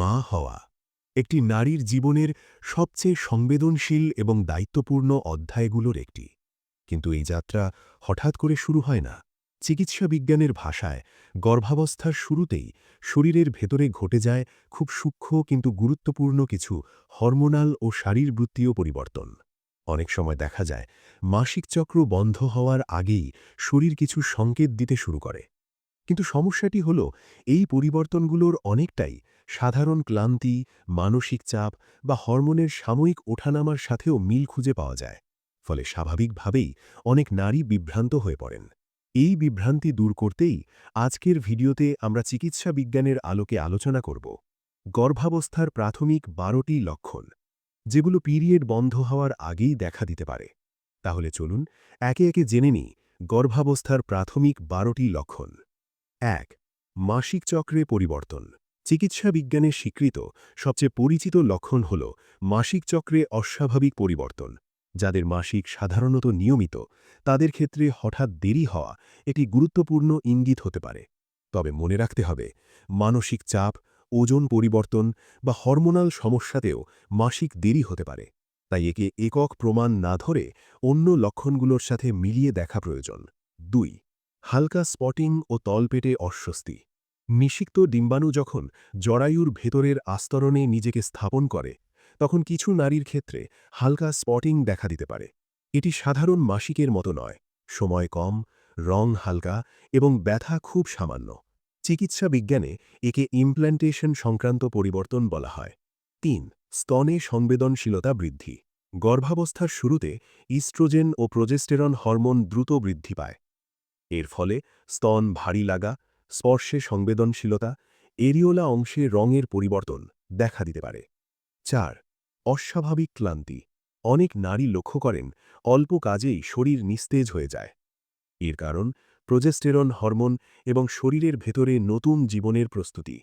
মা হওয়া একটি নারীর জীবনের সবচেয়ে সংবেদনশীল এবং দায়িত্বপূর্ণ অধ্যায়গুলোর একটি। কিন্তু এই যাত্রা হঠাৎ করে শুরু হয় না। চিকিৎসা বিজ্ঞানের ভাষায় গর্ভাবস্থার শুরুতেই শরীরের ভেতরে ঘটে যায় খুব সূক্ষ্ম কিন্তু গুরুত্বপূর্ণ কিছু হরমোনাল ও শারীরবৃত্তীয় পরিবর্তন। অনেক সময় দেখা যায়, মাসিক চক্র বন্ধ হওয়ার আগেই শরীর কিছু সংকেত দিতে শুরু করে। কিন্তু সমস্যাটি হল, এই পরিবর্তনগুলোর অনেকটাই সাধারণ ক্লান্তি, মানসিক চাপ বা হরমোনের সাময়িক ওঠানামার সাথেও মিল খুঁজে পাওয়া যায়। ফলে স্বাভাবিকভাবেই অনেক নারী বিভ্রান্ত হয়ে পড়েন। এই বিভ্রান্তি দূর করতেই আজকের ভিডিওতে আমরা চিকিৎসা বিজ্ঞানের আলোকে আলোচনা করব। গর্ভাবস্থার প্রাথমিক বারোটি লক্ষণ, যেগুলো পিরিয়ড বন্ধ হওয়ার আগেই দেখা দিতে পারে। তাহলে চলুন একে একে জেনে নিই গর্ভাবস্থার প্রাথমিক বারোটি লক্ষণ। এক, মাসিক চক্রে পরিবর্তন। চিকিৎসা বিজ্ঞানে স্বীকৃত সবচেয়ে পরিচিত লক্ষণ হল মাসিক চক্রে অস্বাভাবিক পরিবর্তন। যাদের মাসিক সাধারণত নিয়মিত, তাদের ক্ষেত্রে হঠাৎ দেরি হওয়া একটি গুরুত্বপূর্ণ ইঙ্গিত হতে পারে। তবে মনে রাখতে হবে, মানসিক চাপ, ওজন পরিবর্তন বা হরমোনাল সমস্যাতেও মাসিক দেরি হতে পারে। তাই একে একক প্রমাণ না ধরে অন্য লক্ষণগুলোর সাথে মিলিয়ে দেখা প্রয়োজন। দুই, হালকা স্পটিং ও তলপেটে অস্বস্তি। নিষিক্ত ডিম্বাণু যখন জরায়ুর ভেতরের আস্তরণে নিজেকে স্থাপন করে, তখন কিছু নারীর ক্ষেত্রে হালকা স্পটিং দেখা দিতে পারে। এটি সাধারণ মাসিকের মতো নয়, সময় কম, রং হালকা এবং ব্যথা খুব সামান্য। চিকিৎসা বিজ্ঞানে একে ইমপ্ল্যান্টেশন সংক্রান্ত পরিবর্তন বলা হয়। তিন, স্তনে সংবেদনশীলতা বৃদ্ধি। গর্ভাবস্থার শুরুতে ইস্ট্রোজেন ও প্রোজেস্টেরন হরমোন দ্রুত বৃদ্ধি পায়। এর ফলে স্তন ভারী লাগা স্পর্শে সংবেদনশীলতা এরিওলা অংশে রঙের পরিবর্তন দেখা দিতে পারে। চার, অস্বাভাবিক ক্লান্তি। অনেক নারী লক্ষ্য করেন, অল্প কাজেই শরীর নিস্তেজ হয়ে যায়। এর কারণ, প্রোজেস্টেরন হরমোন এবং শরীরের ভেতরে নতুন জীবনের প্রস্তুতি।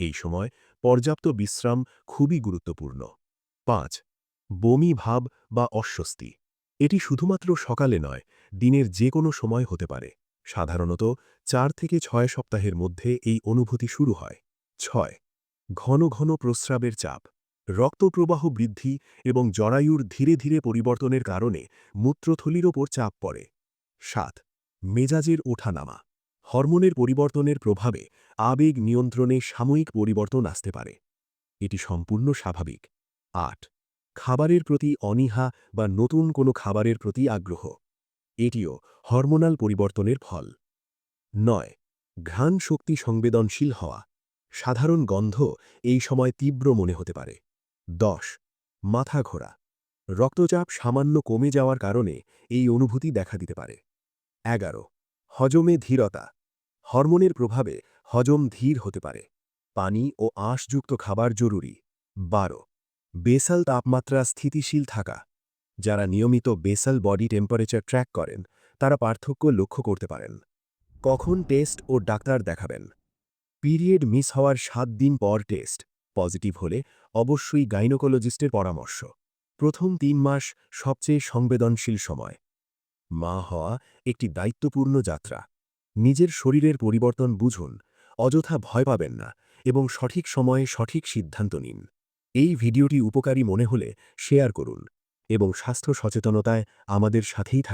এই সময় পর্যাপ্ত বিশ্রাম খুবই গুরুত্বপূর্ণ। পাঁচ, বমি ভাব বা অস্বস্তি। এটি শুধুমাত্র সকালে নয়, দিনের যে কোনো সময় হতে পারে। সাধারণত চার থেকে ছয় সপ্তাহের মধ্যে এই অনুভূতি শুরু হয়। ছয়, ঘন ঘন প্রস্রাবের চাপ, রক্তপ্রবাহ বৃদ্ধি এবং জরায়ুর ধীরে ধীরে পরিবর্তনের কারণে মূত্রথলির ওপর চাপ পড়ে। সাত, মেজাজের ওঠানামা, হরমোনের পরিবর্তনের প্রভাবে আবেগ নিয়ন্ত্রণে সাময়িক পরিবর্তন আসতে পারে। এটি সম্পূর্ণ স্বাভাবিক। আট, খাবারের প্রতি অনীহা বা নতুন কোনো খাবারের প্রতি আগ্রহ। এটিও হরমোনাল পরিবর্তনের ফল। নয় ঘ্রাণ শক্তি সংবেদনশীল হওয়া। সাধারণ গন্ধ এই সময় তীব্র মনে হতে পারে। দশ, মাথা ঘোরা। রক্তচাপ সামান্য কমে যাওয়ার কারণে এই অনুভূতি দেখা দিতে পারে। এগারো, হজমে ধীরতা। হরমোনের প্রভাবে হজম ধীর হতে পারে। পানি ও আঁশযুক্ত খাবার জরুরি। বারো, বেসাল তাপমাত্রা স্থিতিশীল থাকা। যারা নিয়মিত বেসাল বডি টেম্পারেচার ট্র্যাক করেন, তারা পার্থক্য লক্ষ্য করতে পারেন। কখন টেস্ট ও ডাক্তার দেখাবেন? পিরিয়ড মিস হওয়ার সাত দিন পর টেস্ট পজিটিভ হলে অবশ্যই গাইনোকোলজিস্টের পরামর্শ। প্রথম তিন মাস সবচেয়ে সংবেদনশীল সময়। মা হওয়া একটি দায়িত্বপূর্ণ যাত্রা। নিজের শরীরের পরিবর্তন বুঝুন, অযথা ভয় পাবেন না এবং সঠিক সময়ে সঠিক সিদ্ধান্ত নিন। এই ভিডিওটি উপকারী মনে হলে শেয়ার করুন। এবং স্বাস্থ্য সচেতনতায় আমাদের সাথেই থাকুন।